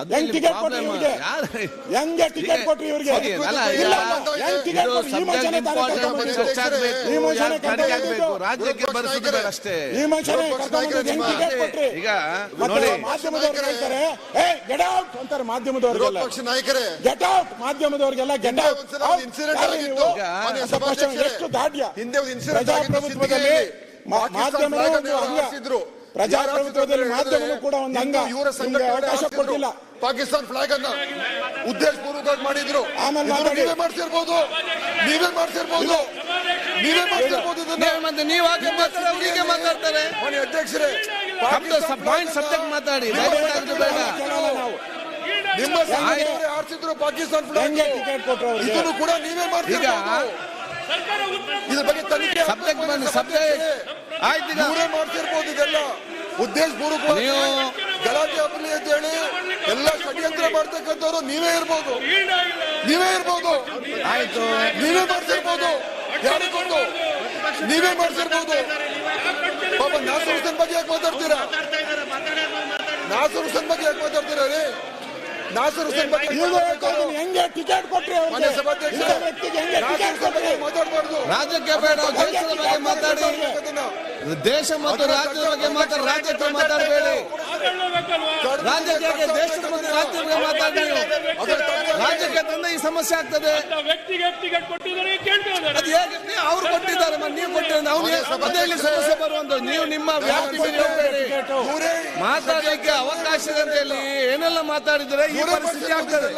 ಅದು ಹೆಂಗ್ ಟಿಕೆಟ್ ಕೊಟ್ರಿ. ಇವ್ರಿಗೆ? ಹೆಂಗೆ ಟಿಕೆಟ್ ಕೊಟ್ರಿ ಇವ್ರಿಗೆ? ಅಲ್ಲ, ಇಲ್ಲ, ಇಲ್ಲ, ಹೆಂಗ್ ಟಿಕೆಟ್ ಕೊಟ್ರಿ? ಈ ಮನುಷ್ಯನೇ ಈ ಮನುಷ್ಯನೇ. ರಾಜ್ಯಕ್ಕೆ ಬರ್ಸಿದ್ರೆ ಅಷ್ಟೇ. ಈ ಮನುಷ್ಯನೇ ವಿರೋಧ ಪಕ್ಷ ಕರ್ಕೊಂಡ್ ಬಂದಿದ್ದು ಹೆಂಗ್ ಟಿಕೆಟ್ ಕೊಟ್ರಿ? ಈಗ ನೋಡಿ. ಮಾಧ್ಯಮದವ್ರು ಹೇಳ್ತಾರೆ ಏ ಗೆಟ್ ಔಟ್ ಅಂತಾರೆ ಮಾಧ್ಯಮದವ್ರಿಗೆಲ್ಲ. ಪಕ್ಷ ನಾಯಕರೇ. ಗೆಟ್ ಔಟ್ ಮಾಧ್ಯಮದವ್ರಿಗೆಲ್ಲ ಗೆಟ್ ಔಟ್ ಇನ್ಸಿಡೆಂಟ್ ಆಗಿತ್ತು. ಎಷ್ಟು ದಾಡ್ಯ ಹಿಂದೆ ಒಂದು ಇನ್ಸಿಡೆಂಟ್ ಆಗಿತ್ತು ಒಂದು ಅಂಗ. ಪ್ರಜಾಪ್ರಭುತ್ವದಲ್ಲಿ ಮಾಧ್ಯಮಗಳು ಕೂಡ ಒಂದು ಅಂಗ. ಇವರ ಅವಕಾಶ ಕೊಟ್ಟಿಲ್ಲ. ಪಾಕಿಸ್ತಾನ ಫ್ಲಾಗ್ ಅನ್ನ ಉದ್ದೇಶ ಪೂರ್ವಕವಾಗಿ ಮಾಡಿದ್ರು. ಆಮೇಲೆ ನೀವೇ ಮಾಡ್ತಿರ್ಬೋದು. ನೀವೇ ಮಾಡ್ತಿರ್ಬೋದು. ನೀವೇ ಮಾಡ್ತಿರ್ಬೋದು ಮತ್ತೆ ನೀವು ಹಾಗೆ ಮಾತಾಡಿ ಮಾತಾಡ್ತಾರೆ. ಅಧ್ಯಕ್ಷರೇ ಪಾಯಿಂಟ್ ಸಬ್ಜೆಕ್ಟ್ ಮಾತಾಡಿ. ಬೇಡ. ನಿಮ್ಮ ಆರಿಸಿದ್ರು ಪಾಕಿಸ್ತಾನ ಫ್ಲಾಗ್ ಇದನ್ನು ಕೂಡ ನೀವೇ ಮಾಡ್ತಿರ್ಬೋದು. ಇದ್ರ ಬಗ್ಗೆ ತನಿಖೆ ಸಬ್ಜೆಕ್ಟ್ ಬಂದು ಸಬ್ಜೆಕ್ಟ್ ಆಯ್ತು ಈಗ ಇವರೇ ಮಾಡ್ತಿರ್ಬೋದು ಇದೆಲ್ಲ ಉದ್ದೇಶ ಪೂರ್ವಕವಾಗಿ ನೀವು- ಗಲಾಟೆ ಆಗಲಿ ಅಂತ ಹೇಳಿ ಎಲ್ಲ ಷಡ್ಯಂತ್ರ ಮಾಡ್ತಕ್ಕಂಥವ್ರು ನೀವೇ ಇರ್ಬೋದು. ನೀವೇ ಇರ್ಬೋದು. ಆಯ್ತು. ನೀವೇ ಮಾಡ್ತಿರ್ಬೋದು ಯಾರಿಗೊಂದು ನೀವೇ ಮಾಡ್ತಿರ್ಬೋದು ಪಾಪ ನಾಸರ್ ಹುಸೇನ್ ಬಗ್ಗೆ ಯಾಕೆ ಮಾತಾಡ್ತೀರಾ? ನಾಸರ್ ಹುಸೇನ್ ಬಗ್ಗೆ ಯಾಕೆ ಮಾತಾಡ್ತೀರಾ ರೀ? ನಾಸರ್ ಹುಸೇನ್ ಬಗ್ಗೆ ಹೆಂಗೆ ಟಿಕೆಟ್ ಕೊಟ್ರಿ ಮನೆ ಸಭಾಧ್ಯಕ್ಷ ನಾಸರ್ ಹುಸೇನ್ ಬಗ್ಗೆ ಕೊಟ್ರಿ? ಮಾತಾಡಬಾರ್ದು? ರಾಜ್ಯಕ್ಕೆ ಬೇಡ ದೇಶದ ಬಗ್ಗೆ ಮಾತಾಡಿ. ದೇಶ ಮತ್ತು ರಾಜ್ಯದ ಬಗ್ಗೆ ಮಾತಾಡಿ ರಾಜ್ಯಕ್ಕೆ ಮಾತಾಡಬೇಡಿ. ರಾಜ್ಯಕ್ಕೆ ಯಾಕೆ ದೇಶದ ಬಗ್ಗೆ ರಾಜ್ಯದ ಬಗ್ಗೆ ಮಾತಾಡಿ ನೀವು ರಾಜ್ಯಕ್ಕೆ ತಂದ ಈ ಸಮಸ್ಯೆ ಆಗ್ತದೆ. ಅವ್ರು ಕೊಟ್ಟಿದ್ದಾರೆ ನೀವು ಕೊಟ್ಟಿದ್ದಾರೆ. ಅದೇ ಸಮಸ್ಯೆ ಬರುವಂತ ನೀವು ನಿಮ್ಮ ವ್ಯಾಪ್ತಿ ಹೋಗ್ಬೇಡಿ. ಮಾತಾಡಲಿಕ್ಕೆ ಅವಕಾಶ ಇದೆ ಅಂತ ಹೇಳಿ ಏನೆಲ್ಲ ಮಾತಾಡಿದ್ರೆ ಈ ಪರಿಸ್ಥಿತಿ ಆಗ್ತದೆ.